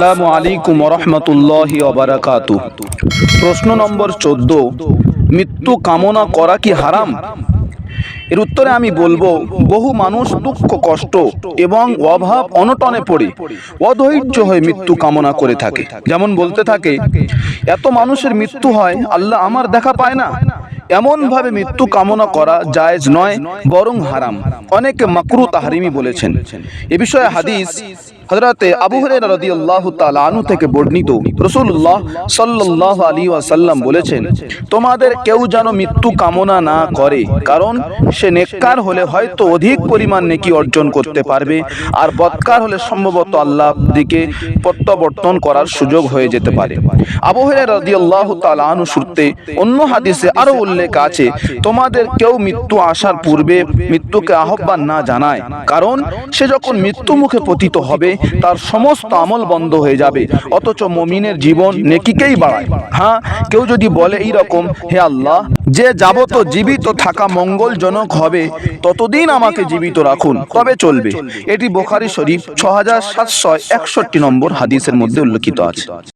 আসসালামু আলাইকুম রহমতুল্লাহি অবরাকাতু প্রশ্ন নম্বর চোদ্দ, মৃত্যু কামনা করা কি হারাম? এর উত্তরে আমি বলব, বহু মানুষ দুঃখ, কষ্ট এবং অভাব অনটনে পড়ে, অধৈর্য হয়ে মৃত্যু কামনা করে থাকে। যেমন বলতে থাকে, এত মানুষের মৃত্যু হয়, আল্লাহ আমার দেখা পায় না। এমন ভাবে মৃত্যু কামনা করা জায়েজ নয়, বরং হারাম। অনেকে মাকরু তাহারিমি বলেছেন। এ বিষয়ে হাদিস হযরতে আবু রাদিয়াল্লাহু তাআলা আনহু থেকে বর্ণিত রাসূলুল্লাহ সাল্লাল্লাহু আলাইহি ওয়াসাল্লাম বলেছেন তোমাদের কেউ যেন মৃত্যু কামনা না করে কারণ সে নেককার হলে হয়তো অধিক পরিমাণ নেকি অর্জন করতে পারবে আর বদকার হলে সম্ভবত আল্লাহ দিকে প্রত্যাবর্তন করার সুযোগ হয়ে যেতে পারে। আবু হুরায়রা রাদিয়াল্লাহু তাআলা আনহু সূত্রে অন্য হাদিসে আরও উল্লেখ আছে তোমাদের কেউ মৃত্যু আসার পূর্বে মৃত্যুকে আহ্বান না জানায় কারণ সে যখন মৃত্যু মুখে পতিত হবে তার সমস্ত আমল বন্ধ হয়ে যাবে। অথচ মমিনের জীবন নেকিকেই বাড়ায়। হ্যাঁ কেউ যদি বলে এই রকম হে আল্লাহ, যে যাবত জীবিত থাকা মঙ্গলজনক হবে, ততদিন আমাকে জীবিত রাখুন, তবে চলবে। এটি বোখারি শরীফ ছ হাজার সাতশো একষট্টি নম্বর হাদিসের মধ্যে উল্লেখিত আছে।